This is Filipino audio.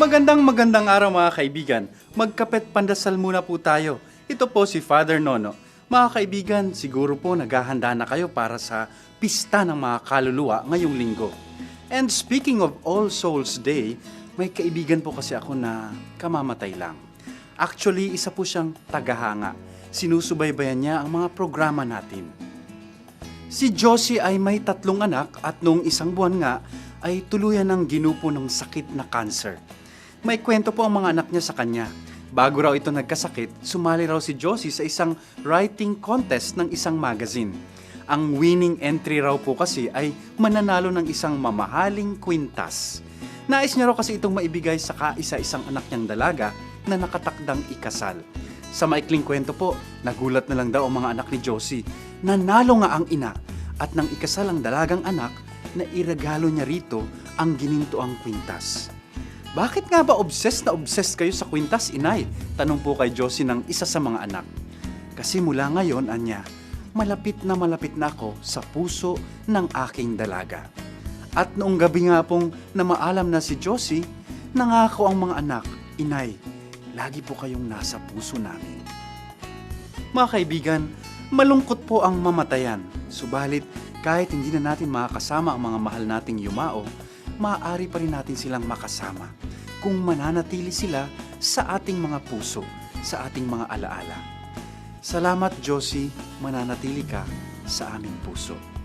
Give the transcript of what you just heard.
Magandang magandang araw mga kaibigan. Magkapet pandasal muna po tayo. Ito po si Father Nono. Mga kaibigan, siguro po naghahanda na kayo para sa pista ng mga kaluluwa ngayong linggo. And speaking of All Souls Day, may kaibigan po kasi ako na kamamatay lang. Actually, isa po siyang tagahanga. Sinusubaybayan niya ang mga programa natin. Si Josie ay may tatlong anak at noong isang buwan nga ay tuluyan ng ginupo ng sakit na cancer. May kwento po ang mga anak niya sa kanya. Bago raw ito nagkasakit, sumali raw si Josie sa isang writing contest ng isang magazine. Ang winning entry raw po kasi ay mananalo ng isang mamahaling kwintas. Nais niya raw kasi itong maibigay sa kaisa-isang anak niyang dalaga na nakatakdang ikasal. Sa maikling kwento po, nagulat na lang daw ang mga anak ni Josie. Nanalo nga ang ina at nang ikasal ang dalagang anak, na iragalo niya rito ang ginintoang kwintas. Bakit nga ba obsessed na obsessed kayo sa kwintas, inay? Tanong po kay Josie ng isa sa mga anak. Kasi mula ngayon, anya, malapit na malapit na ako sa puso ng aking dalaga. At noong gabi nga pong namaalam na si Josie, nangako ang mga anak, inay, lagi po kayong nasa puso namin. Mga kaibigan, malungkot po ang mamatayan. Subalit, kahit hindi na natin makakasama ang mga mahal nating yumao, maaari pa rin natin silang makasama kung mananatili sila sa ating mga puso, sa ating mga alaala. Salamat, Josie, mananatili ka sa aming puso.